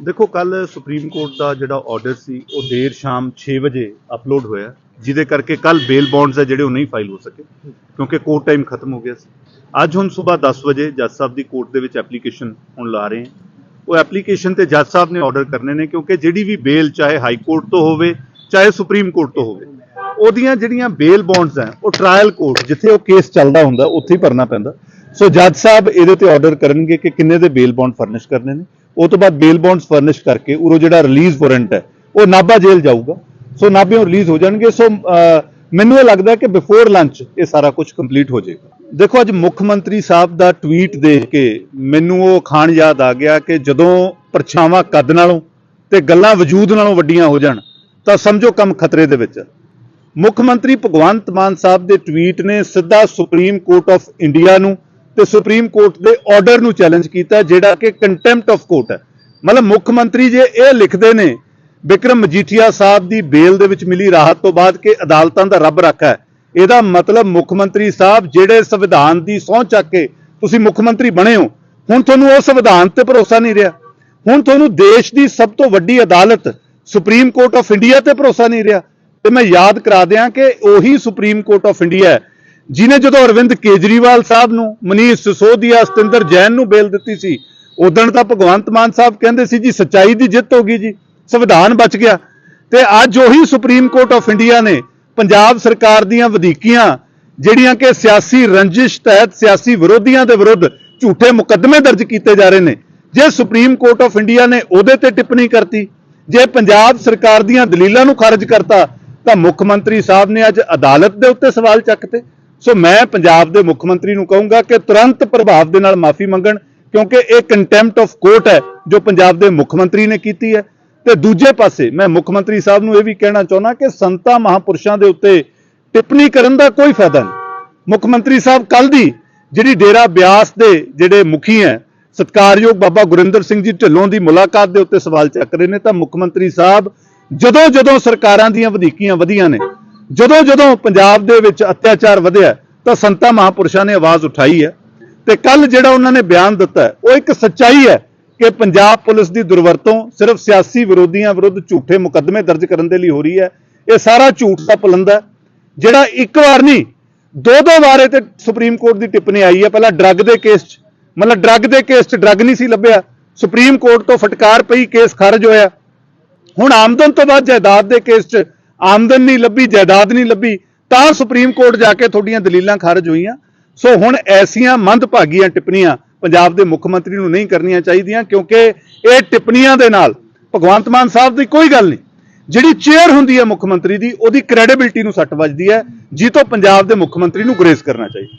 ਦੇਖੋ ਕੱਲ supreme court ਦਾ ਜਿਹੜਾ ਆਰਡਰ ਸੀ, ਉਹ ਦੇਰ ਸ਼ਾਮ 6 ਵਜੇ ਅਪਲੋਡ ਹੋਇਆ, ਜਿਹਦੇ ਕਰਕੇ ਕੱਲ ਬੇਲ ਬੌਂਡਸ ਹੈ ਜਿਹੜੇ, ਉਹ ਨਹੀਂ ਫਾਈਲ ਹੋ ਸਕੇ, ਕਿਉਂਕਿ ਕੋਰਟ ਟਾਈਮ ਖਤਮ ਹੋ ਗਿਆ ਸੀ। ਅੱਜ ਹੁਣ ਸਵੇਰ 10 ਵਜੇ ਜੱਜ ਸਾਹਿਬ ਦੀ ਕੋਰਟ ਦੇ ਵਿੱਚ ਐਪਲੀਕੇਸ਼ਨ ਹੁਣ ਲਾ ਰਹੇ ਹਾਂ। ਉਹ ਐਪਲੀਕੇਸ਼ਨ ਤੇ ਜੱਜ ਸਾਹਿਬ ਨੇ ਆਰਡਰ ਕਰਨੇ ਨੇ, ਕਿਉਂਕਿ ਜਿਹੜੀ ਵੀ ਬੇਲ ਚਾਹੇ ਹਾਈ ਕੋਰਟ ਤੋਂ ਹੋਵੇ, ਚਾਹੇ ਸੁਪਰੀਮ ਕੋਰਟ ਤੋਂ ਹੋਵੇ, ਉਹਦੀਆਂ ਜਿਹੜੀਆਂ ਬੇਲ ਬੌਂਡਸ ਹੈ ਉਹ ਟ੍ਰਾਇਲ ਕੋਰਟ ਜਿੱਥੇ ਉਹ ਕੇਸ ਚੱਲਦਾ ਹੁੰਦਾ, ਉੱਥੇ ਹੀ ਭਰਨਾ ਪੈਂਦਾ। ਸੋ ਜੱਜ ਸਾਹਿਬ ਇਹਦੇ ਤੇ ਆਰਡਰ ਕਰਨਗੇ ਕਿ ਕਿੰਨੇ ਦੇ ਬੇਲ ਬੌਂਡ ਫਰਨਿਸ਼ ਕਰਨੇ ਨੇ। ਉਹ ਤੋਂ ਬਾਅਦ ਬੇਲ ਬੌਂਡਸ ਫਰਨਿਸ਼ ਕਰਕੇ ਉਰੋ ਜਿਹੜਾ ਰਿਲੀਜ਼ ਵਾਰੰਟ ਹੈ, ਉਹ ਨਾਭਾ ਜੇਲ੍ਹ ਜਾਊਗਾ। ਸੋ ਨਾਭਿਓਂ ਰਿਲੀਜ਼ ਹੋ ਜਾਣਗੇ। ਸੋ ਮੈਨੂੰ ਇਹ ਲੱਗਦਾ ਕਿ ਬਿਫੋਰ ਲੰਚ ਇਹ ਸਾਰਾ ਕੁਝ ਕੰਪਲੀਟ ਹੋ ਜਾਏਗਾ। ਦੇਖੋ, ਅੱਜ ਮੁੱਖ ਮੰਤਰੀ ਸਾਹਿਬ ਦਾ ਟਵੀਟ ਦੇਖ ਕੇ ਮੈਨੂੰ ਉਹ ਖਾਨ ਯਾਦ ਆ ਗਿਆ ਕਿ ਜਦੋਂ ਪਰਛਾਵਾਂ ਕੱਦ ਨਾਲੋਂ ਤੇ ਗੱਲਾਂ ਵਜੂਦ ਨਾਲੋਂ ਵੱਡੀਆਂ ਹੋ ਜਾਣ, ਤਾਂ ਸਮਝੋ ਕੰਮ ਖਤਰੇ ਦੇ ਵਿੱਚ ਮੁੱਖ ਮੰਤਰੀ ਭਗਵੰਤ ਮਾਨ ਸਾਹਿਬ ਦੇ ਟਵੀਟ ਨੇ ਸਿੱਧਾ ਸੁਪਰੀਮ ਕੋਰਟ ਆਫ ਇੰਡੀਆ ਨੂੰ ਤੇ ਸੁਪਰੀਮ ਕੋਰਟ ਦੇ ਆਰਡਰ ਨੂੰ ਚੈਲੰਜ ਕੀਤਾ, ਜਿਹੜਾ ਕਿ ਕੰਟੈਂਪਟ ਆਫ ਕੋਰਟ ਹੈ। ਮਤਲਬ ਮੁੱਖ ਮੰਤਰੀ ਜੇ ਇਹ ਲਿਖਦੇ ਨੇ, ਵਿਕਰਮ ਮਜੀਠੀਆ ਸਾਹਿਬ ਦੀ ਬੇਲ ਦੇ ਵਿੱਚ ਮਿਲੀ ਰਾਹਤ ਤੋਂ ਬਾਅਦ ਕਿ ਅਦਾਲਤਾਂ ਦਾ ਰੱਬ ਰੱਖਾ ਹੈ। ਇਹਦਾ ਮਤਲਬ ਮੁੱਖ ਮੰਤਰੀ ਸਾਹਿਬ ਜਿਹੜੇ ਸੰਵਿਧਾਨ ਦੀ ਸਹੁੰ ਚੱਕ ਕੇ ਤੁਸੀਂ ਮੁੱਖ ਮੰਤਰੀ ਬਣੇ ਹੋ, ਹੁਣ ਤੁਹਾਨੂੰ ਉਹ ਸੰਵਿਧਾਨ ਤੇ ਭਰੋਸਾ ਨਹੀਂ ਰਿਹਾ। ਹੁਣ ਤੁਹਾਨੂੰ ਦੇਸ਼ ਦੀ ਸਭ ਤੋਂ ਵੱਡੀ ਅਦਾਲਤ ਸੁਪਰੀਮ ਕੋਰਟ ਆਫ ਇੰਡੀਆ ਤੇ ਭਰੋਸਾ ਨਹੀਂ ਰਿਹਾ। ਤੇ ਮੈਂ ਯਾਦ ਕਰਾ ਦਿਆਂ ਕਿ ਉਹੀ ਸੁਪਰੀਮ ਕੋਰਟ ਆਫ ਇੰਡੀਆ ਹੈ ਜਿਨੇ ਜਦੋਂ ਅਰਵਿੰਦ ਕੇਜਰੀਵਾਲ ਸਾਹਿਬ ਨੂੰ, ਮਨੀਸ਼ ਸਿਸੋਦੀਆ, ਸਤਿੰਦਰ ਜੈਨ ਨੂੰ ਬੇਲ ਦਿੱਤੀ ਸੀ ਉਦੋਂ ਤਾਂ ਭਗਵੰਤ ਮਾਨ ਸਾਹਿਬ ਕਹਿੰਦੇ ਸੀ, ਜੀ, ਸੱਚਾਈ ਦੀ ਜਿੱਤ ਹੋ ਗਈ ਜੀ, ਸੰਵਿਧਾਨ ਬਚ ਗਿਆ। ਤੇ ਅੱਜ ਉਹੀ ਸੁਪਰੀਮ ਕੋਰਟ ਆਫ ਇੰਡੀਆ ਨੇ ਪੰਜਾਬ ਸਰਕਾਰ ਦੀਆਂ ਵਧੀਕੀਆਂ, ਜਿਹੜੀਆਂ ਕਿ ਸਿਆਸੀ ਰੰਜਿਸ਼ ਤਹਿਤ ਸਿਆਸੀ ਵਿਰੋਧੀਆਂ ਦੇ ਵਿਰੁੱਧ ਝੂਠੇ ਮੁਕੱਦਮੇ ਦਰਜ ਕੀਤੇ ਜਾ ਰਹੇ ਨੇ, ਜੇ ਸੁਪਰੀਮ ਕੋਰਟ ਆਫ ਇੰਡੀਆ ਨੇ ਉਹਦੇ ਤੇ ਟਿੱਪਣੀ ਕਰਤੀ, ਜੇ ਪੰਜਾਬ ਸਰਕਾਰ ਦੀਆਂ ਦਲੀਲਾਂ ਨੂੰ ਖਾਰਜ ਕਰਤਾ, ਤਾਂ ਮੁੱਖ ਮੰਤਰੀ ਸਾਹਿਬ ਨੇ ਅੱਜ ਅਦਾਲਤ ਦੇ ਉੱਤੇ ਸਵਾਲ ਚੱਕਤੇ। ਸੋ ਮੈਂ ਪੰਜਾਬ ਦੇ ਮੁੱਖ ਮੰਤਰੀ ਨੂੰ ਕਹੂੰਗਾ ਕਿ ਤੁਰੰਤ ਪ੍ਰਭਾਵ ਦੇ ਨਾਲ ਮਾਫੀ ਮੰਗਣ, ਕਿਉਂਕਿ ਇਹ ਕੰਟੈਂਪਟ ਆਫ ਕੋਰਟ ਹੈ ਜੋ ਪੰਜਾਬ ਦੇ ਮੁੱਖ ਮੰਤਰੀ ਨੇ ਕੀਤੀ ਹੈ। ਤੇ ਦੂਜੇ ਪਾਸੇ ਮੈਂ ਮੁੱਖ ਮੰਤਰੀ ਸਾਹਿਬ ਨੂੰ ਇਹ ਵੀ ਕਹਿਣਾ ਚਾਹੁੰਦਾ ਕਿ ਸੰਤਾਂ ਮਹਾਪੁਰਸ਼ਾਂ ਦੇ ਉੱਤੇ ਟਿੱਪਣੀ ਕਰਨ ਦਾ ਕੋਈ ਫਾਇਦਾ ਨਹੀਂ। ਮੁੱਖ ਮੰਤਰੀ ਸਾਹਿਬ ਕੱਲ ਦੀ ਜਿਹੜੀ ਡੇਰਾ ਬਿਆਸ ਦੇ ਜਿਹੜੇ ਮੁਖੀ ਹੈ, ਸਤਕਾਰਯੋਗ ਬਾਬਾ ਗੁਰਿੰਦਰ ਸਿੰਘ ਜੀ ਢਿੱਲੋਂ ਦੀ ਮੁਲਾਕਾਤ ਦੇ ਉੱਤੇ ਸਵਾਲ ਚੱਕ ਰਹੇ ਨੇ, ਤਾਂ ਮੁੱਖ ਮੰਤਰੀ ਸਾਹਿਬ ਜਦੋਂ ਜਦੋਂ ਸਰਕਾਰਾਂ ਦੀਆਂ ਵਧੀਕੀਆਂ ਵਧੀਆਂ ਨੇ ਜਦੋਂ ਜਦੋਂ ਪੰਜਾਬ ਦੇ ਵਿੱਚ ਅਤਿਆਚਾਰ ਵਧਿਆ ਤਾਂ ਸੰਤਾ ਮਹਾਪੁਰਸ਼ਾਂ ਨੇ ਆਵਾਜ਼ ਉਠਾਈ ਹੈ ਤੇ ਕੱਲ ਜਿਹੜਾ ਉਹਨਾਂ ਨੇ ਬਿਆਨ ਦਿੱਤਾ ਉਹ ਇੱਕ ਸੱਚਾਈ ਹੈ ਕਿ ਪੰਜਾਬ ਪੁਲਿਸ ਦੀ ਦੁਰਵਰਤੋਂ ਸਿਰਫ ਸਿਆਸੀ ਵਿਰੋਧੀਆਂ ਵਿਰੁੱਧ ਝੂਠੇ ਮੁਕੱਦਮੇ ਦਰਜ ਕਰਨ ਦੇ ਲਈ ਹੋ ਰਹੀ ਹੈ। ਇਹ ਸਾਰਾ ਝੂਠ ਦਾ ਪਲੰਦਾ ਜਿਹੜਾ ਇੱਕ ਵਾਰ ਨਹੀਂ ਦੋ ਦੋ ਵਾਰ ਇਹ ਤੇ ਸੁਪਰੀਮ ਕੋਰਟ ਦੀ ਟਿੱਪਣੀ ਆਈ ਹੈ। ਪਹਿਲਾਂ ਡਰੱਗ ਦੇ ਕੇਸ 'ਚ, ਮਤਲਬ ਡਰੱਗ ਦੇ ਕੇਸ 'ਚ ਡਰੱਗ ਨਹੀਂ ਸੀ ਲੱਭਿਆ। ਸੁਪਰੀਮ ਕੋਰਟ ਤੋਂ ਫਟਕਾਰ ਪਈ, ਕੇਸ ਖਾਰਜ ਹੋਇਆ। ਹੁਣ ਆਮਦਨ ਤੋਂ ਬਾਅਦ ਜਾਇਦਾਦ ਦੇ ਕੇਸ 'ਚ ਆਮਦਨ ਨਹੀਂ ਲੱਭੀ, ਜਾਇਦਾਦ ਨਹੀਂ ਲੱਭੀ, ਤਾਂ ਸੁਪਰੀਮ ਕੋਰਟ ਜਾ ਕੇ ਤੁਹਾਡੀਆਂ ਦਲੀਲਾਂ ਖਾਰਜ ਹੋਈਆਂ। ਸੋ ਹੁਣ ਐਸੀਆਂ ਮੰਦਭਾਗੀਆਂ ਟਿੱਪਣੀਆਂ ਪੰਜਾਬ ਦੇ ਮੁੱਖ ਮੰਤਰੀ ਨੂੰ ਨਹੀਂ ਕਰਨੀਆਂ ਚਾਹੀਦੀਆਂ, ਕਿਉਂਕਿ ਇਹ ਟਿੱਪਣੀਆਂ ਦੇ ਨਾਲ ਭਗਵੰਤ ਮਾਨ ਸਾਹਿਬ ਦੀ ਕੋਈ ਗੱਲ ਨਹੀਂ। ਜਿਹੜੀ ਚੇਅਰ ਹੁੰਦੀ ਹੈ ਮੁੱਖ ਮੰਤਰੀ ਦੀ, ਉਹਦੀ ਕ੍ਰੈਡੀਬਿਲਟੀ ਨੂੰ ਸੱਟ ਵੱਜਦੀ ਹੈ ਜਿਸ ਤੋਂ ਪੰਜਾਬ ਦੇ ਮੁੱਖ ਮੰਤਰੀ ਨੂੰ ਗੁਰੇਜ਼ ਕਰਨਾ ਚਾਹੀਦਾ।